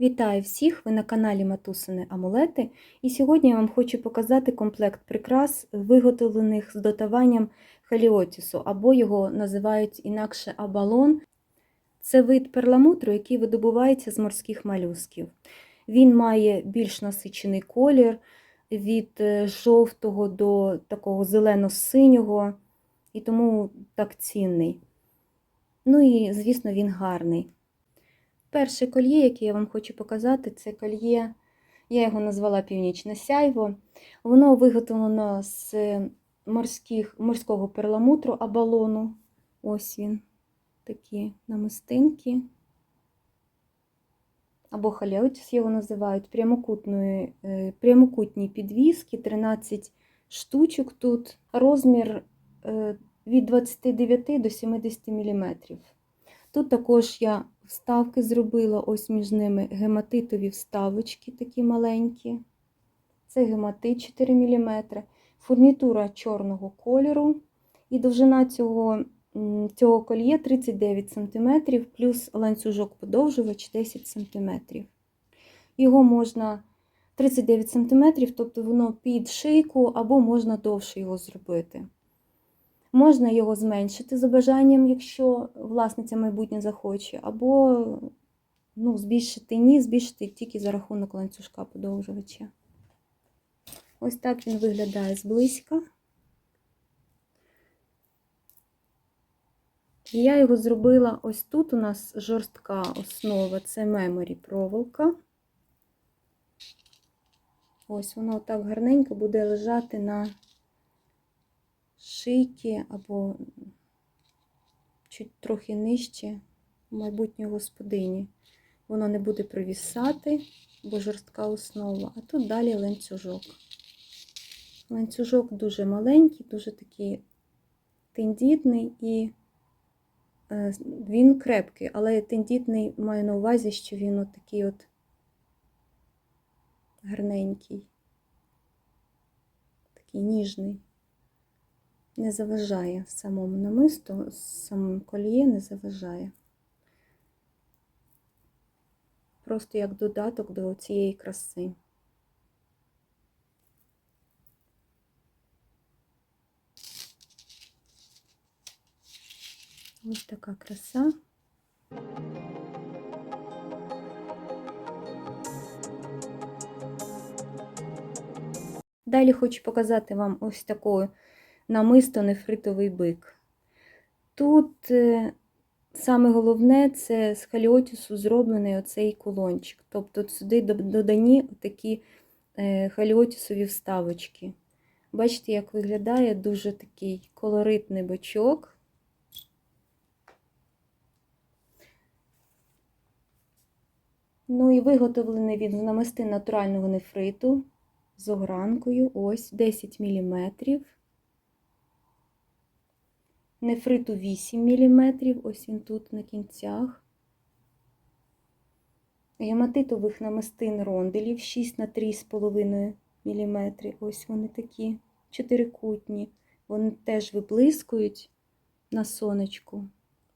Вітаю всіх! Ви на каналі Матусини Амулети. І сьогодні я вам хочу показати комплект прикрас, виготовлених з додаванням халіотісу, або його називають інакше абалон. Це вид перламутру, який видобувається з морських молюсків. Він має більш насичений колір від е, жовтого до такого зелено-синього, і тому так цінний. Ну і, звісно, він гарний. Перше кольє, яке я вам хочу показати, це кольє, я його назвала Північне сяйво. Воно виготовлено з морських, морського перламутру абалону. Ось він, такі намистинки. Або халіотіс його називають, прямокутної, е, прямокутні підвіски, 13 штучок тут. Розмір е, від 29 до 70 мм. Тут також я вставки зробила, ось між ними гематитові вставочки такі маленькі. Це гематит 4 мм, фурнітура чорного кольору. І довжина цього цього кольє 39 см, плюс ланцюжок подовжувач 10 см. Його можна 39 см, тобто воно під шийку, або можна довше його зробити. Можна його зменшити за бажанням, якщо власниця майбутнє захоче, або ну, збільшити ні, збільшити тільки за рахунок ланцюжка подовжувача. Ось так він виглядає зблизька. І я його зробила ось тут у нас жорстка основа це меморі проволока. Ось воно так гарненько буде лежати на шийки або чуть трохи нижче майбутньої господині. Воно не буде провісати, бо жорстка основа, а тут далі ланцюжок. Ланцюжок дуже маленький, дуже такий тендітний і е, він крепкий, але тендітний маю на увазі, що він от такий от гарненький, такий ніжний не заважає самому намисту, самому коліє не заважає. Просто як додаток до цієї краси. Ось така краса. Далі хочу показати вам ось таку намисто нефритовий бик. Тут е, саме головне це з халіотісу зроблений оцей кулончик. Тобто сюди додані такі е, халіотісові вставочки. Бачите, як виглядає дуже такий колоритний бочок. Ну і виготовлений він намисти натурального нефриту з огранкою, ось 10 мм нефриту 8 мм, ось він тут на кінцях. Гематитових намистин ронделів 6 на 3,5 мм. Ось вони такі чотирикутні. Вони теж виблискують на сонечку,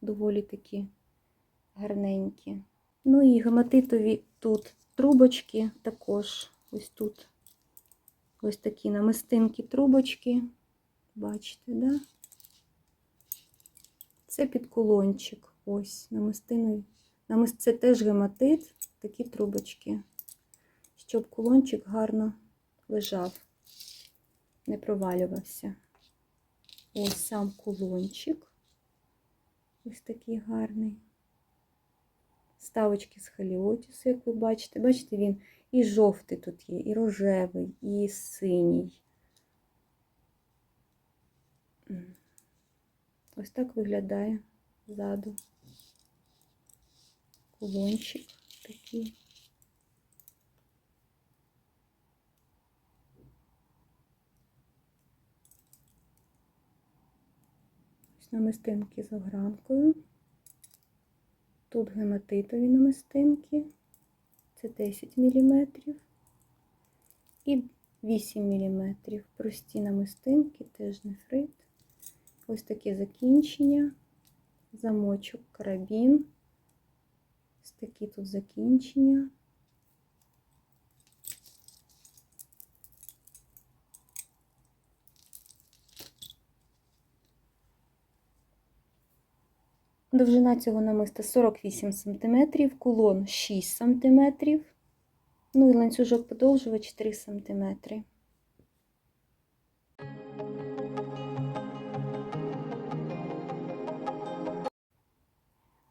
доволі такі гарненькі. Ну і гематитові тут трубочки також ось тут ось такі намистинки трубочки. Бачите, да? Це підколончик. Ось, намистиною. Намист... Це теж гематит, такі трубочки, щоб кулончик гарно лежав, не провалювався. Ось сам кулончик. Ось такий гарний. Ставочки з халіотісу, як ви бачите. Бачите, він і жовтий тут є, і рожевий, і синій. Ось так виглядає ззаду. Кулончик такий. Ось намистинки з огранкою. Тут гематитові намистинки. Це 10 мм. І 8 мм. Прості намистинки, теж нефрит. Ось таке закінчення, замочок, карабін, ось такі тут закінчення. Довжина цього намиста 48 см, кулон 6 см, ну і ланцюжок подовжувач 3 см.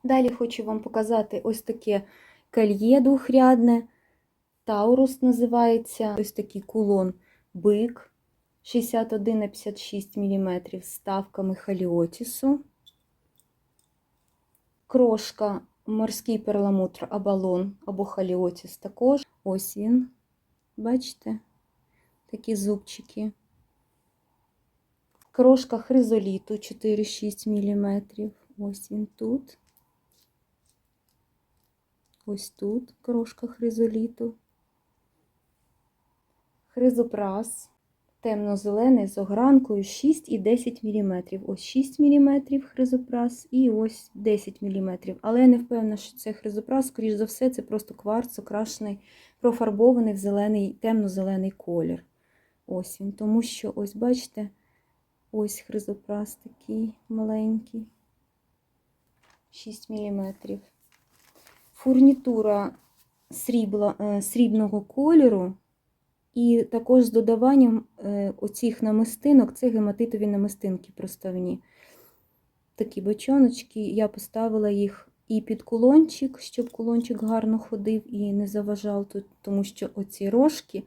Далі хочу вам показати ось таке кольє двохрядне. Таурус називається. Ось такий кулон бик 61 на 56 мм з ставками халіотісу. Крошка морський перламутр абалон або халіотіс також. Ось він. Бачите? Такі зубчики. Крошка хризоліту 4-6 мм. Ось він тут. Ось тут крошка хризоліту. Хризопрас темно-зелений з огранкою 6 і 10 мм. Ось 6 мм хризопрас і ось 10 мм. Але я не впевнена, що це хризопрас, скоріш за все, це просто кварц окрашений, профарбований в зелений, темно-зелений колір. Ось він. Тому що, ось бачите, ось хризопрас такий маленький. 6 мм. Фурнітура срібла, е, срібного кольору. І також з додаванням е, оцих намистинок, це гематитові намистинки проставні. Такі бочоночки, я поставила їх і під кулончик, щоб кулончик гарно ходив і не заважав тут, тому що оці рожки,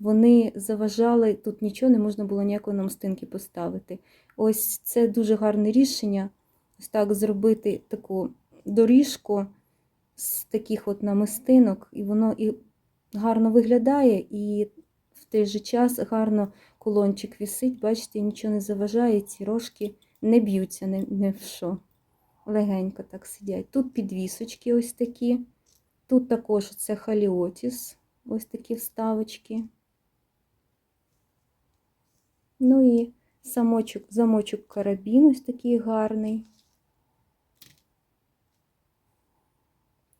вони заважали, тут нічого не можна було ніякої намистинки поставити. Ось це дуже гарне рішення. Ось так зробити таку доріжку з таких от намистинок, і воно і гарно виглядає, і в той же час гарно кулончик вісить, бачите, нічого не заважає, ці рожки не б'ються не в що. Легенько так сидять. Тут підвісочки ось такі. Тут також це халіотіс, ось такі вставочки. Ну і самочок, замочок карабін ось такий гарний.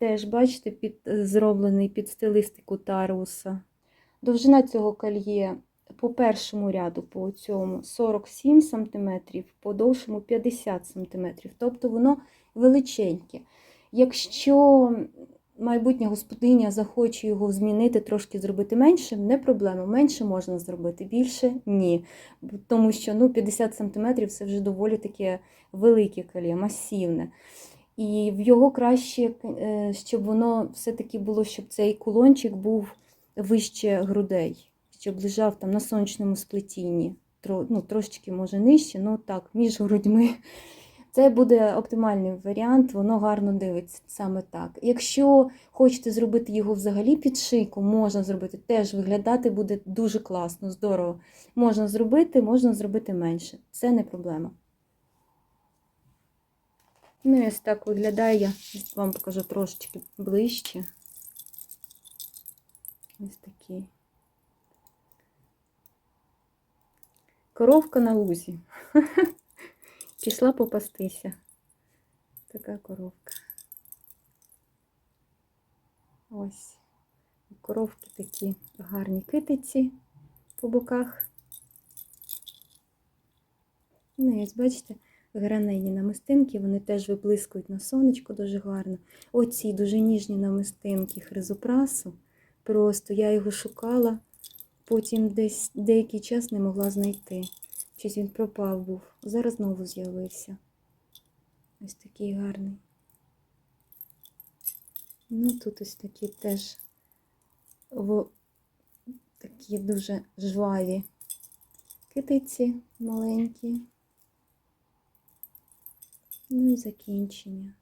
Теж, бачите, під, зроблений під стилистику Таруса. Довжина цього кольє по першому ряду, по цьому 47 см, по довшому 50 см. Тобто воно величеньке. Якщо майбутня господиня захоче його змінити, трошки зробити меншим, не проблема. Менше можна зробити, більше ні. Тому що ну, 50 см це вже доволі таке велике кольє, масивне. І в його краще, е, щоб воно все-таки було, щоб цей кулончик був вище грудей, щоб лежав там на сонячному сплетінні. Ну, Трошечки, може, нижче, ну так, між грудьми. Це буде оптимальний варіант, воно гарно дивиться саме так. Якщо хочете зробити його взагалі під шийку, можна зробити, теж виглядати буде дуже класно, здорово. Можна зробити, можна зробити менше. Це не проблема. Ну, ось так виглядає, я вам покажу трошечки ближче. Ось такий. Коровка на лузі. Пішла попастися. Така коровка. Ось. Коровки такі гарні китиці по боках. Ну, ось бачите, гранені намистинки, вони теж виблискують на сонечко дуже гарно. Оці дуже ніжні намистинки хризопрасу. Просто я його шукала, потім десь деякий час не могла знайти. Щось він пропав був. Зараз знову з'явився. Ось такий гарний. Ну, тут ось такі теж в такі дуже жваві китиці маленькі. Ну і закінчення.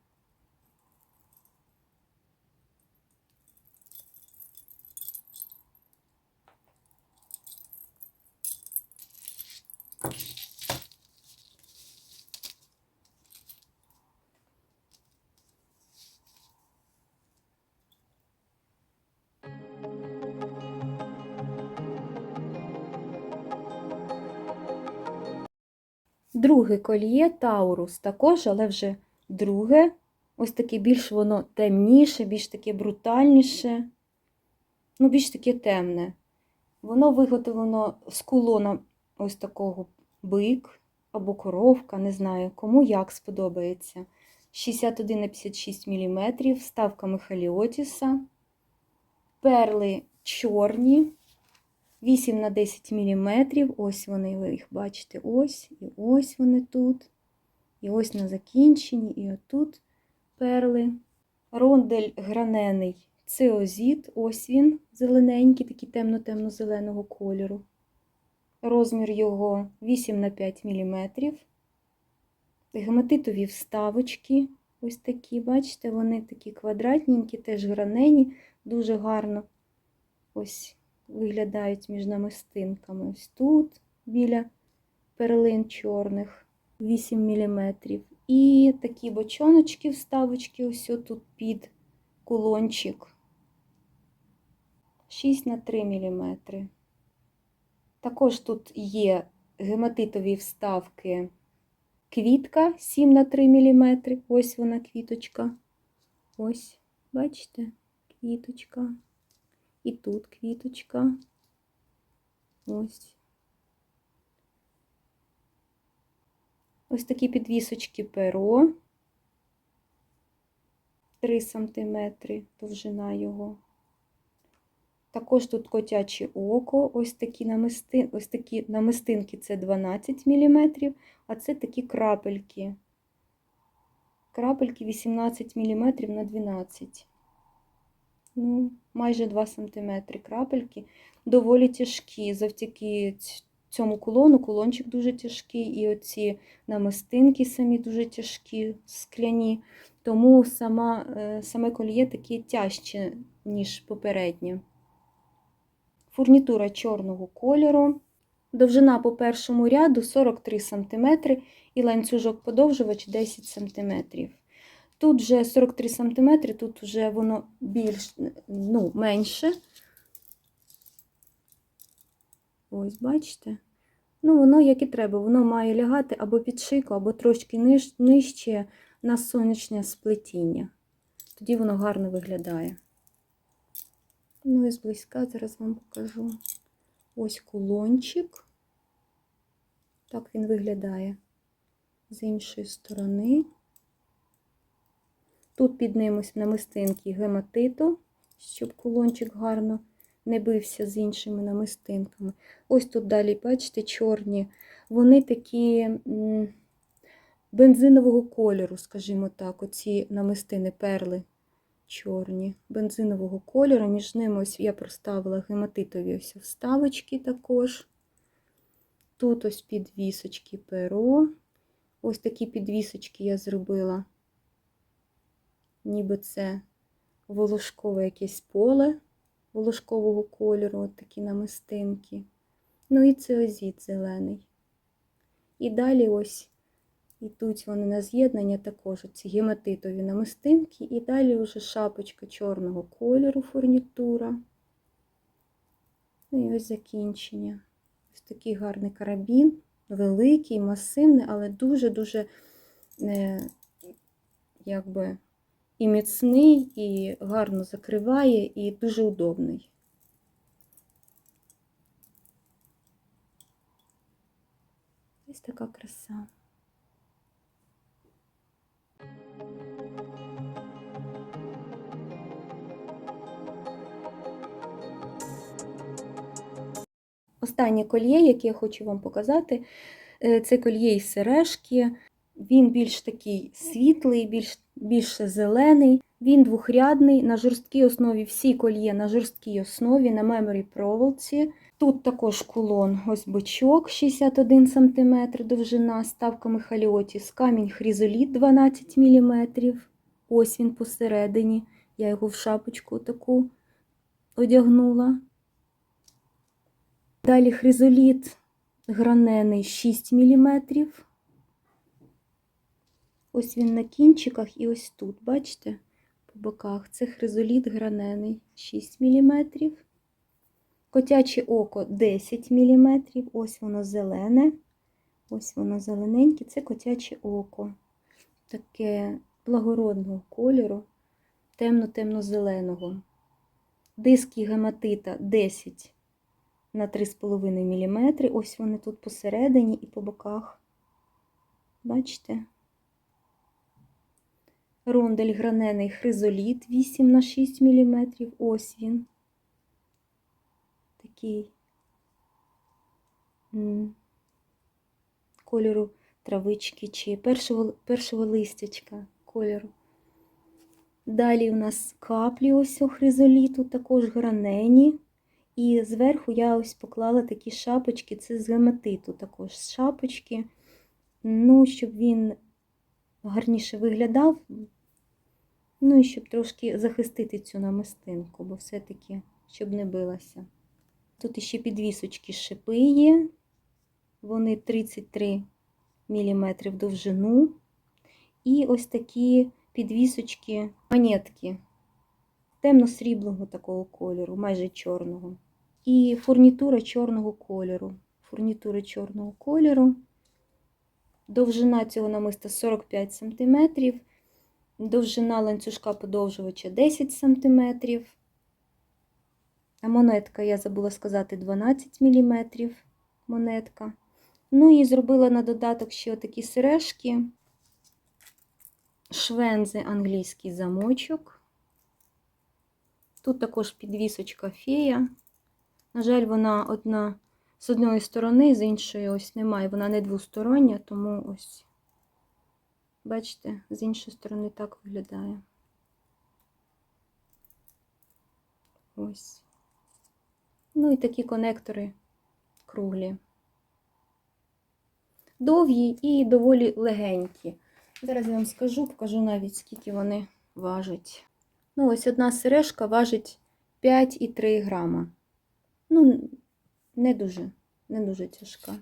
Друге кольє Таурус також, але вже друге. Ось таке більш воно темніше, більш таке брутальніше, ну, більш таке темне. Воно виготовлено з кулона ось такого бик або коровка, не знаю, кому як сподобається. 61 на 56 мм, вставка Михаліотіса, перли чорні, 8 на 10 мм. Ось вони, ви їх бачите, ось, і ось вони тут. І ось на закінченні, і отут перли. Рондель гранений цеозіт, ось він, зелененький, такий темно-темно-зеленого кольору. Розмір його 8 на 5 мм. Гематитові вставочки, ось такі, бачите, вони такі квадратненькі, теж гранені, дуже гарно ось виглядають між намистинками. Ось тут, біля перлин чорних, 8 мм. І такі бочоночки, вставочки, ось тут під кулончик. 6 на 3 мм. Також тут є гематитові вставки квітка 7 на 3 мм. Ось вона квіточка. Ось, бачите, квіточка. І тут квіточка. Ось. Ось такі підвісочки перо. 3 см довжина його. Також тут котяче око, ось такі намисти, ось такі намистинки це 12 мм, а це такі крапельки. Крапельки 18 мм на 12 Ну, майже 2 см крапельки. Доволі тяжкі. Завдяки цьому кулону, кулончик дуже тяжкий, і оці намистинки самі дуже тяжкі, скляні. Тому сама, е, саме кольє таке тяжче, ніж попереднє. Фурнітура чорного кольору. Довжина по першому ряду 43 см і ланцюжок подовжувач 10 см. Тут вже 43 см, тут вже воно більш, ну, менше. Ось, бачите? Ну, воно, як і треба, воно має лягати або під шийку, або трошки ниж, нижче на сонячне сплетіння. Тоді воно гарно виглядає. Ну і зблизька зараз вам покажу. Ось кулончик. Так він виглядає з іншої сторони. Тут під ним ось намистинки гематиту, щоб кулончик гарно не бився з іншими намистинками. Ось тут далі, бачите, чорні. Вони такі бензинового кольору, скажімо так, оці намистини перли чорні, бензинового кольору. Між ними ось я проставила гематитові ось вставочки також. Тут ось підвісочки перо. Ось такі підвісочки я зробила, ніби це волошкове якесь поле волошкового кольору, от такі намистинки. Ну і цеозіт зелений. І далі ось Ідуть вони на з'єднання також ці гематитові намистинки, і далі вже шапочка чорного кольору фурнітура. Ну і ось закінчення. Ось такий гарний карабін, великий, масивний, але дуже-дуже е, якби і міцний, і гарно закриває, і дуже удобний. Ось така краса. Останнє кольє, яке я хочу вам показати, е, це кольє із сережки. Він більш такий світлий, більш, більше зелений. Він двохрядний, на жорсткій основі всі кольє на жорсткій основі, на меморі проволоці. Тут також кулон, ось бочок 61 см довжина, ставка Михаліотіс, камінь хризоліт 12 мм. Ось він посередині. Я його в шапочку таку одягнула. Далі хризоліт гранений 6 мм. Ось він на кінчиках і ось тут, бачите, по боках. Це хризоліт гранений 6 мм. Котяче око 10 мм. Ось воно зелене. Ось воно зелененьке, це котяче око. Таке благородного кольору, темно-темно-зеленого. Диски гематита 10 на 3,5 мм. Ось вони тут посередині і по боках. Бачите? Рондель гранений хризоліт 8 на 6 мм. Ось він. Такий кольору травички чи першого, першого листячка кольору. Далі у нас каплі ось хризоліту, також гранені. І зверху я ось поклала такі шапочки, це з гематиту також шапочки. Ну, щоб він гарніше виглядав. Ну і щоб трошки захистити цю намистинку, бо все-таки, щоб не билася. Тут ще підвісочки шипи є. Вони 33 мм довжину. І ось такі підвісочки, монетки темно-сріблого такого кольору, майже чорного. І фурнітура чорного кольору. Фурнітура чорного кольору. Довжина цього намиста 45 см, довжина ланцюжка подовжувача 10 см. Монетка, я забула сказати, 12 мм монетка. Ну і зробила на додаток ще отакі сережки, швензи англійський замочок. Тут також підвісочка фея. На жаль, вона одна з одної сторони, з іншої ось немає. Вона не двостороння, тому ось, бачите, з іншої сторони так виглядає. Ось. Ну і такі конектори круглі. Довгі і доволі легенькі. Зараз я вам скажу, покажу навіть, скільки вони важать. Ну, ось одна сережка важить 5,3 грама. Ну, не дуже, не дуже тяжка.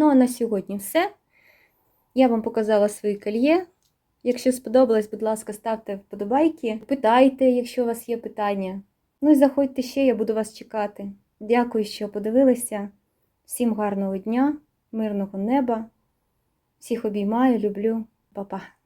Ну, а на сьогодні все. Я вам показала свої кольє. Якщо сподобалось, будь ласка, ставте вподобайки, питайте, якщо у вас є питання. Ну і заходьте ще, я буду вас чекати. Дякую, що подивилися. Всім гарного дня, мирного неба. Всіх обіймаю, люблю, Па-па.